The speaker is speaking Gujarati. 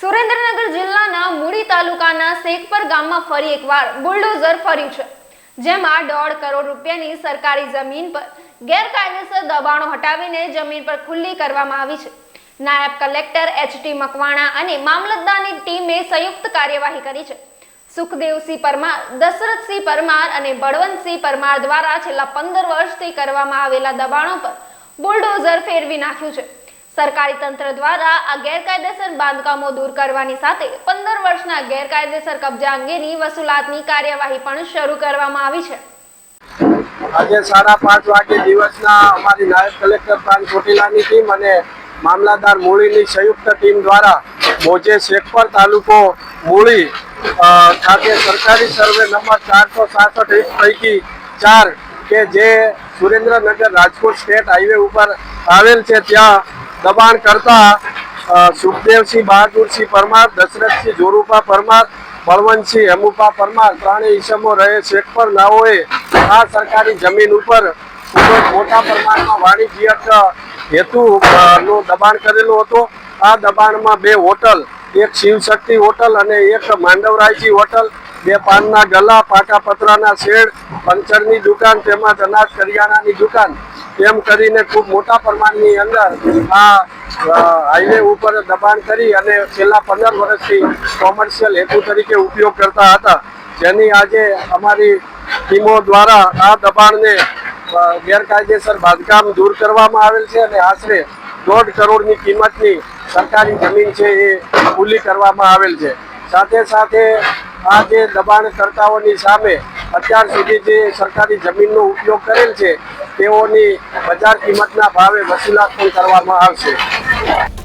સુરેન્દ્રનગર જિલ્લાના મૂડી તાલુકાના શેખપર ગામમાં ફરી એકવાર બુલડોઝર ફર્યું છે, જેમાં દોઢ કરોડ રૂપિયાની સરકારી જમીન પર ગેરકાયદેસર દબાણો હટાવીને જમીન પર ખુલ્લી કરવામાં આવી છે. નાયબ કલેક્ટર એચ ટી મકવાણા અને મામલતદારની ટીમે સંયુક્ત કાર્યવાહી કરી છે. સુખદેવસિંહ પરમાર, દશરથસિંહ પરમાર અને બળવંતસિંહ પરમાર દ્વારા છેલ્લા પંદર વર્ષથી કરવામાં આવેલા દબાણો પર બુલડોઝર ફેરવી નાખ્યું છે. સરકારી તંત્ર દ્વારા આ ગેરકાયદેસર બાંધકામો દૂર કરવાની સાથે પંદર વર્ષના ગેરકાયદેસર કબજા અંગેની વસૂલાતની કાર્યવાહી પણ શરૂ કરવામાં આવી છે. આજે સાડા પાંચ વાગે દિવસના અમારી નાયબ કલેક્ટર પ્રાંત ચોટીલાની ટીમ અને મામલાદાર મૂળીની સંયુક્ત ટીમ દ્વારા મોજે શેખપર તાલુકો મૂળી ખાતે સરકારી સર્વે નંબર ચારસો સાસઠ એક પૈકી ચાર કે જે સુરેન્દ્રનગર રાજકોટ સ્ટેટ હાઈવે ઉપર આવેલ છે. ત્યાં દબાણ કરતા સુખદેવસિંહ બહાદુરસિંહ પરમાર, દશરથસિંહ જોરુપા પરમાર, બળવંતસિંહ હેમુપા પરમાર ત્રણેય ઈસમો રહે શેખપર નાઓએ આ સરકારી જમીન ઉપર ખૂબ જ મોટા પ્રમાણમાં વાણિજ્યક હેતુ નો દબાણ કરેલું હતું. આ દબાણમાં બે હોટલ, એક શિવશક્તિ હોટલ અને એક માંડવરાયજી હોટલ, બે પાનના ગલા પાકા પતરાના શેડ, પંચરની દુકાન તેમજ અનાજ કરિયાણાની દુકાન એમ કરીને ખૂબ મોટા પ્રમાણની અંદર આ હાઈવે ઉપર દબાણ કરી અને છેલ્લા પંદર વર્ષથી કોમર્શિયલ હેતુ તરીકે ઉપયોગ કરતા હતા. જેની આજે અમારી ટીમો દ્વારા આ દબાણને ગેરકાયદેસર બાંધકામ દૂર કરવામાં આવેલ છે અને આશરે દોઢ કરોડની કિંમતની સરકારી જમીન છે એ ખુલ્લી કરવામાં આવેલ છે. સાથે સાથે આ જે દબાણકર્તાઓની સામે અત્યાર સુધી જે સરકારી જમીનનો ઉપયોગ કરેલ છે તેઓની બજાર કિંમતના ભાવે વસૂલાત પણ કરવામાં આવશે.